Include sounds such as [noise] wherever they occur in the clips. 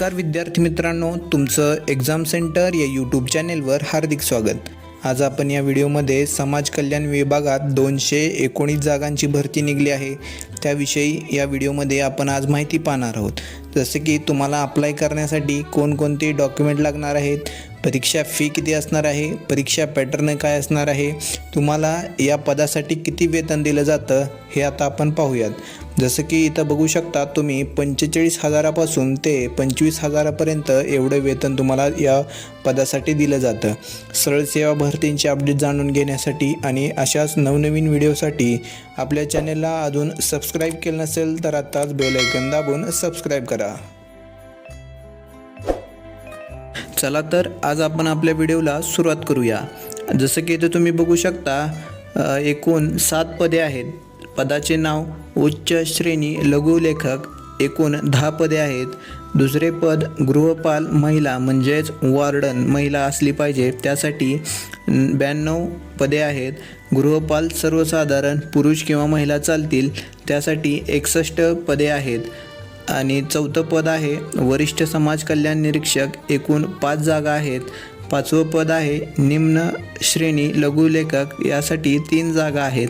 नमस्कार विद्यार्थी मित्रांनो तुमचं एक्झाम सेंटर या यूट्यूब चॅनेलवर हार्दिक स्वागत. आज आपण या व्हिडिओमध्ये समाज कल्याण विभागात दोनशे एकोणीस जागांची भरती निघली आहे. त्याविषयी या व्हिडिओमध्ये आपण आज माहिती पाहणार आहोत. जसं की तुम्हाला अप्लाय करण्यासाठी कोणकोणते डॉक्युमेंट लागणार आहेत परीक्षा फी किती असणार आहे परीक्षा पॅटर्न काय असणार आहे तुम्हाला या पदासाठी किती वेतन दिलं जातं हे आता आपण पाहूयात. जसं की इथं बघू शकता तुम्ही पंचेचाळीस हजारापासून ते पंचवीस हजारापर्यंत एवढं वेतन तुम्हाला या पदासाठी दिलं जातं. सरळ सेवा भरतींचे अपडेट जाणून घेण्यासाठी आणि अशाच नवनवीन व्हिडिओसाठी आपल्या चॅनेलला अजून सबस्क्राईब केलं नसेल तर आत्ताच बेलायकन दाबून सबस्क्राईब करा. चला तर आज आपण आपल्या व्हिडिओला सुरुवात करूया. जसं की इथं तुम्ही बघू शकता एकूण सात पदे आहेत. पदाचे नाव उच्च श्रेणी लघुलेखक एकूण दहा पदे आहेत. दुसरे पद गृहपाल महिला म्हणजेच वॉर्डन महिला असली पाहिजे. त्यासाठी ब्याण्णव पदे आहेत. गृहपाल सर्वसाधारण पुरुष किंवा महिला चालतील. त्यासाठी एकसष्ट पदे आहेत. आणि चौथं पद आहे वरिष्ठ समाज कल्याण निरीक्षक एकूण पाच जागा आहेत. पाचवं पद आहे निम्न श्रेणी लघुलेखक यासाठी तीन जागा आहेत.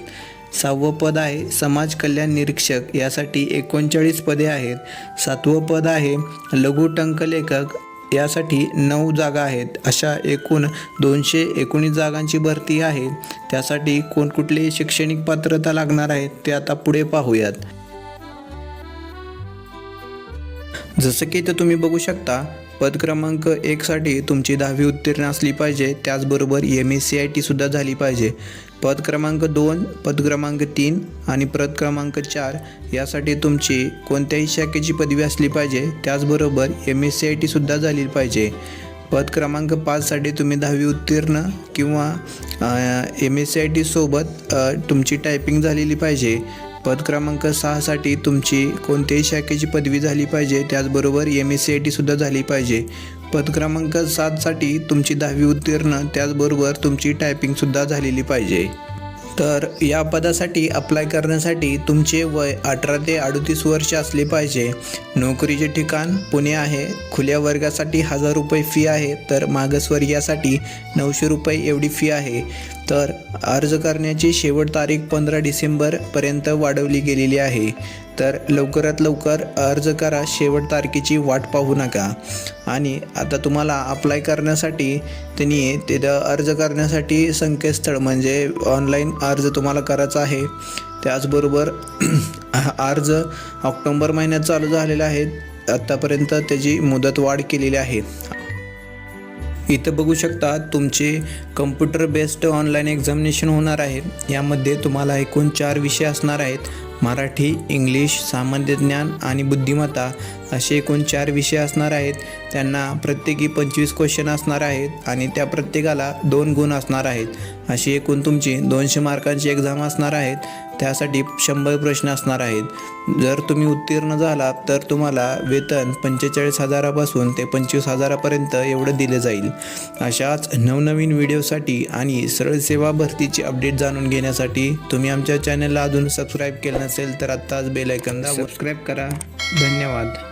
सहावं पद आहे समाज कल्याण निरीक्षक यासाठी एकोणचाळीस पदे आहेत. सातवं पद आहे लघु टंकलेखक यासाठी नऊ जागा आहेत. अशा एकूण दोनशे एकोणीस जागांची भरती आहे. त्यासाठी कोणकुठली शैक्षणिक पात्रता लागणार आहेत ते आता पुढे पाहूयात. जसं की इथं तुम्ही बघू शकता पद क्रमांक एकसाठी तुमची दहावी उत्तीर्ण असली पाहिजे त्याचबरोबर एम एस सी आय टीसुद्धा झाली पाहिजे. पद क्रमांक दोन पद क्रमांक तीन आणि पद क्रमांक चार यासाठी तुमची कोणत्याही शाखेची पदवी असली पाहिजे त्याचबरोबर एम एस सी आय टीसुद्धा झाली पाहिजे. पद क्रमांक पाचसाठी तुम्ही दहावी उत्तीर्ण किंवा एम एस सी आय टीसोबत तुमची टायपिंग झालेली पाहिजे. पद क्रमांक सहासाठी तुमची कोणत्याही शाखेची पदवी झाली पाहिजे त्याचबरोबर एम एस सी आय टीसुद्धा झाली पाहिजे. पद क्रमांक सातसाठी तुमची दहावी उत्तीर्ण त्याचबरोबर तुमची टायपिंगसुद्धा झालेली पाहिजे. तर या पदासाठी अप्लाय करण्यासाठी तुमचे वय अठरा ते अडतीस वर्ष असले पाहिजे. नोकरीचे ठिकाण पुणे आहे. खुल्या वर्गासाठी हजार रुपये फी आहे. तर मागासवर्गीयासाठी नऊशे रुपये एवढी फी आहे. तर अर्ज करण्याची शेवट तारीख पंधरा डिसेंबरपर्यंत वाढवली गेलेली आहे. तर लवकरात लवकर अर्ज करा शेवट तारखेची वाट पाहू नका. आणि आता तुम्हाला अप्लाय करण्यासाठी त्यांनी तिथं अर्ज करण्यासाठी संकेतस्थळ म्हणजे ऑनलाईन अर्ज तुम्हाला करायचा आहे. त्याचबरोबर [clears throat] अर्ज ऑक्टोंबर महिन्यात चालू झालेला आहे. आत्तापर्यंत त्याची मुदत वाढ केलेली आहे. इथं बघू शकता तुमचे कम्प्युटर बेस्ड ऑनलाईन एक्झामिनेशन होणार आहे. यामध्ये तुम्हाला एकूण चार विषय असणार आहेत. मराठी इंग्लिश सामान्य ज्ञान आणि बुद्धिमत्ता असे एकूण चार विषय असणार आहेत. त्यांना प्रत्येकी पंचवीस क्वेश्चन असणार आहेत आणि त्या प्रत्येकाला दोन गुण असणार आहेत. अशी एकूण तुमची दोनशे मार्कांची एक्झाम असणार आहेत. त्यासाठी शंभर प्रश्न असणार आहेत. जर तुम्ही उत्तीर्ण झाला तर तुम्हाला वेतन पंचेचाळीस हजारापासून ते पंचवीस हजारापर्यंत एवढं दिलं जाईल. अशाच नवनवीन व्हिडिओसाठी आणि सरळ सेवा भरतीची अपडेट जाणून घेण्यासाठी तुम्ही आमच्या चॅनलला अजून सबस्क्राईब केलं नसेल तर आत्ताच बेल ऐकन सबस्क्राईब करा. धन्यवाद.